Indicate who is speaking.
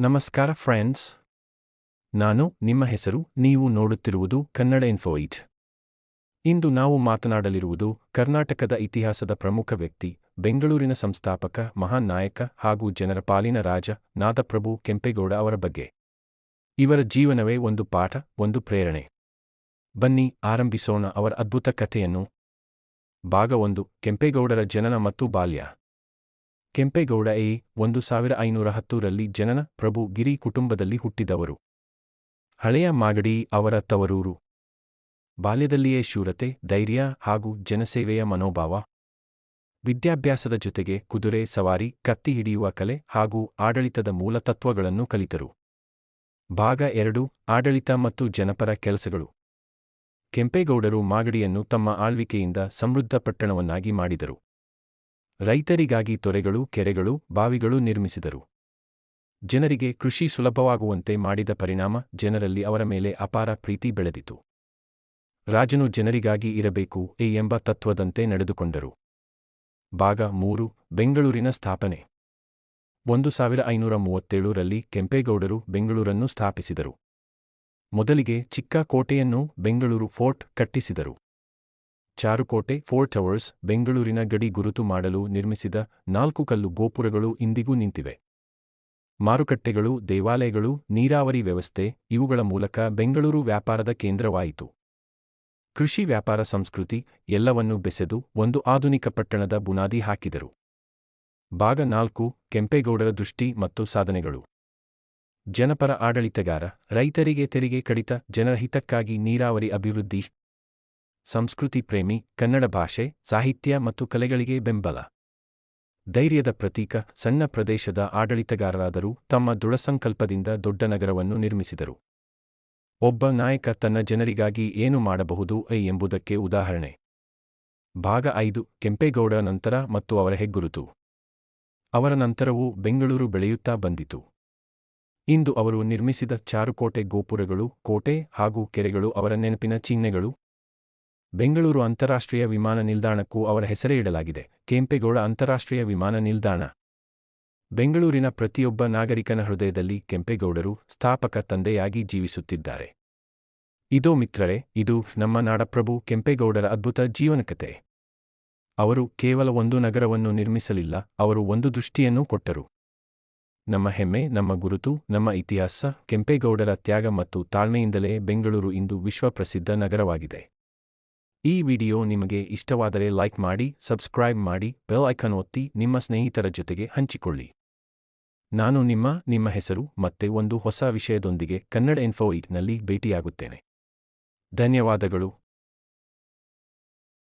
Speaker 1: ನಮಸ್ಕಾರ ಫ್ರೆಂಡ್ಸ್. ನಾನು ನಿಮ್ಮ ಹೆಸರು, ನೀವು ನೋಡುತ್ತಿರುವುದು ಕನ್ನಡ ಇನ್ಫೋಯಿಟ್ ಇಂದು ನಾವು ಮಾತನಾಡಲಿರುವುದು ಕರ್ನಾಟಕದ ಇತಿಹಾಸದ ಪ್ರಮುಖ ವ್ಯಕ್ತಿ, ಬೆಂಗಳೂರಿನ ಸಂಸ್ಥಾಪಕ, ಮಹಾನ್ ನಾಯಕ ಹಾಗೂ ಜನರ ಪಾಲಿನ ರಾಜ ನಾದಪ್ರಭು ಕೆಂಪೇಗೌಡ ಅವರ ಬಗ್ಗೆ. ಇವರ ಜೀವನವೇ ಒಂದು ಪಾಠ, ಒಂದು ಪ್ರೇರಣೆ. ಬನ್ನಿ, ಆರಂಭಿಸೋಣ ಅವರ ಅದ್ಭುತ ಕಥೆಯನ್ನು. ಭಾಗ ಒಂದು, ಕೆಂಪೇಗೌಡರ ಜನನ ಮತ್ತು ಬಾಲ್ಯ. ಕೆಂಪೇಗೌಡ ಎ ಒಂದು ಸಾವಿರ ಐನೂರ ಹತ್ತರಲ್ಲಿ ಜನನ ಪ್ರಭು ಗಿರಿ ಕುಟುಂಬದಲ್ಲಿ ಹುಟ್ಟಿದವರು. ಹಳೆಯ ಮಾಗಡಿ ಅವರ ತವರೂರು. ಬಾಲ್ಯದಲ್ಲಿಯೇ ಶೂರತೆ, ಧೈರ್ಯ ಹಾಗೂ ಜನಸೇವೆಯ ಮನೋಭಾವ. ವಿದ್ಯಾಭ್ಯಾಸದ ಜೊತೆಗೆ ಕುದುರೆ, ಸವಾರಿ, ಕತ್ತಿ ಹಿಡಿಯುವ ಕಲೆ ಹಾಗೂ ಆಡಳಿತದ ಮೂಲ ತತ್ವಗಳನ್ನು ಕಲಿತರು. ಭಾಗ ಎರಡು, ಆಡಳಿತ ಮತ್ತು ಜನಪರ ಕೆಲಸಗಳು. ಕೆಂಪೇಗೌಡರು ಮಾಗಡಿಯನ್ನು ತಮ್ಮ ಆಳ್ವಿಕೆಯಿಂದ ಸಮೃದ್ಧ ಪಟ್ಟಣವನ್ನಾಗಿ ಮಾಡಿದರು. ರೈತರಿಗಾಗಿ ತೊರೆಗಳು, ಕೆರೆಗಳು, ಬಾವಿಗಳು ನಿರ್ಮಿಸಿದರು. ಜನರಿಗೆ ಕೃಷಿ ಸುಲಭವಾಗುವಂತೆ ಮಾಡಿದ ಪರಿಣಾಮ ಜನರಲ್ಲಿ ಅವರ ಮೇಲೆ ಅಪಾರ ಪ್ರೀತಿ ಬೆಳೆದಿತು. ರಾಜನು ಜನರಿಗಾಗಿ ಇರಬೇಕು ಎ ಎಂಬ ತತ್ವದಂತೆ ನಡೆದುಕೊಂಡರು. ಭಾಗ ಮೂರು, ಬೆಂಗಳೂರಿನ ಸ್ಥಾಪನೆ. ಒಂದು ಸಾವಿರ ಐನೂರ ಮೂವತ್ತೇಳರಲ್ಲಿ ಕೆಂಪೇಗೌಡರು ಬೆಂಗಳೂರನ್ನು ಸ್ಥಾಪಿಸಿದರು. ಮೊದಲಿಗೆ ಚಿಕ್ಕ ಕೋಟೆಯನ್ನು ಬೆಂಗಳೂರು ಫೋರ್ಟ್ ಕಟ್ಟಿಸಿದರು. ಚಾರುಕೋಟೆ ಫೋರ್ ಟವರ್ಸ್, ಬೆಂಗಳೂರಿನ ಗಡಿ ಗುರುತು ಮಾಡಲು ನಿರ್ಮಿಸಿದ ನಾಲ್ಕು ಕಲ್ಲು ಗೋಪುರಗಳು ಇಂದಿಗೂ ನಿಂತಿವೆ. ಮಾರುಕಟ್ಟೆಗಳು, ದೇವಾಲಯಗಳು, ನೀರಾವರಿ ವ್ಯವಸ್ಥೆ ಇವುಗಳ ಮೂಲಕ ಬೆಂಗಳೂರು ವ್ಯಾಪಾರದ ಕೇಂದ್ರವಾಯಿತು. ಕೃಷಿ ವ್ಯಾಪಾರ ಸಂಸ್ಕೃತಿ ಎಲ್ಲವನ್ನೂ ಬೆಸೆದು ಒಂದು ಆಧುನಿಕ ಪಟ್ಟಣದ ಬುನಾದಿ ಹಾಕಿದರು. ಭಾಗ ನಾಲ್ಕು, ಕೆಂಪೇಗೌಡರ ದೃಷ್ಟಿ ಮತ್ತು ಸಾಧನೆಗಳು. ಜನಪರ ಆಡಳಿತಗಾರ, ರೈತರಿಗೆ ತೆರಿಗೆ ಕಡಿತ ಜನರ ಹಿತಕ್ಕಾಗಿ ನೀರಾವರಿ ಅಭಿವೃದ್ಧಿ ಸಂಸ್ಕೃತಿ ಪ್ರೇಮಿ, ಕನ್ನಡ ಭಾಷೆ, ಸಾಹಿತ್ಯ ಮತ್ತು ಕಲೆಗಳಿಗೆ ಬೆಂಬಲ. ಧೈರ್ಯದ ಪ್ರತೀಕ, ಸಣ್ಣ ಪ್ರದೇಶದ ಆಡಳಿತಗಾರರಾದರೂ ತಮ್ಮ ದೃಢಸಂಕಲ್ಪದಿಂದ ದೊಡ್ಡ ನಗರವನ್ನು ನಿರ್ಮಿಸಿದರು. ಒಬ್ಬ ನಾಯಕ ತನ್ನ ಜನರಿಗಾಗಿ ಏನು ಮಾಡಬಹುದು ಐ ಎಂಬುದಕ್ಕೆ ಉದಾಹರಣೆ. ಭಾಗ ಐದು, ಕೆಂಪೇಗೌಡ ನಂತರ ಮತ್ತು ಅವರ ಹೆಗ್ಗುರುತು. ಅವರ ನಂತರವೂ ಬೆಂಗಳೂರು ಬೆಳೆಯುತ್ತಾ ಬಂದಿತು. ಇಂದು ಅವರು ನಿರ್ಮಿಸಿದ ಚಾರುಕೋಟೆ ಗೋಪುರಗಳು, ಕೋಟೆ ಹಾಗೂ ಕೆರೆಗಳು ಅವರ ನೆನಪಿನ ಚಿಹ್ನೆಗಳು. ಬೆಂಗಳೂರು ಅಂತಾರಾಷ್ಟ್ರೀಯ ವಿಮಾನ ನಿಲ್ದಾಣಕ್ಕೂ ಅವರ ಹೆಸರೇ ಇಡಲಾಗಿದೆ. ಕೆಂಪೇಗೌಡ ಅಂತಾರಾಷ್ಟ್ರೀಯ ವಿಮಾನ ನಿಲ್ದಾಣ. ಬೆಂಗಳೂರಿನ ಪ್ರತಿಯೊಬ್ಬ ನಾಗರಿಕನ ಹೃದಯದಲ್ಲಿ ಕೆಂಪೇಗೌಡರು ಸ್ಥಾಪಕ ತಂದೆಯಾಗಿ ಜೀವಿಸುತ್ತಿದ್ದಾರೆ. ಇದೋ ಮಿತ್ರರೇ, ಇದು ನಮ್ಮ ನಾಡಪ್ರಭು ಕೆಂಪೇಗೌಡರ ಅದ್ಭುತ ಜೀವನಕತೆ ಅವರು ಕೇವಲ ಒಂದು ನಗರವನ್ನು ನಿರ್ಮಿಸಲಿಲ್ಲ, ಅವರು ಒಂದು ದೃಷ್ಟಿಯನ್ನೂ ಕೊಟ್ಟರು. ನಮ್ಮ ಹೆಮ್ಮೆ, ನಮ್ಮ ಗುರುತು, ನಮ್ಮ ಇತಿಹಾಸ, ಕೆಂಪೇಗೌಡರ ತ್ಯಾಗ ಮತ್ತು ತಾಳ್ಮೆಯಿಂದಲೇ ಬೆಂಗಳೂರು ಇಂದು ವಿಶ್ವಪ್ರಸಿದ್ಧ ನಗರವಾಗಿದೆ. ಈ ವಿಡಿಯೋ ನಿಮಗೆ ಇಷ್ಟವಾದರೆ ಲೈಕ್ ಮಾಡಿ, ಸಬ್ಸ್ಕ್ರೈಬ್ ಮಾಡಿ, ಬೆಲ್ ಐಕನ್ ಒತ್ತಿ ನಿಮ್ಮ ಸ್ನೇಹಿತರ ಜೊತೆಗೆ ಹಂಚಿಕೊಳ್ಳಿ. ನಾನು ನಿಮ್ಮ ನಿಮ್ಮ ಹೆಸರು ಮತ್ತೆ ಒಂದು ಹೊಸ ವಿಷಯದೊಂದಿಗೆ ಕನ್ನಡ ಇನ್ಫೋ ನಲ್ಲಿ ಭೇಟಿಯಾಗುತ್ತೇನೆ. ಧನ್ಯವಾದಗಳು.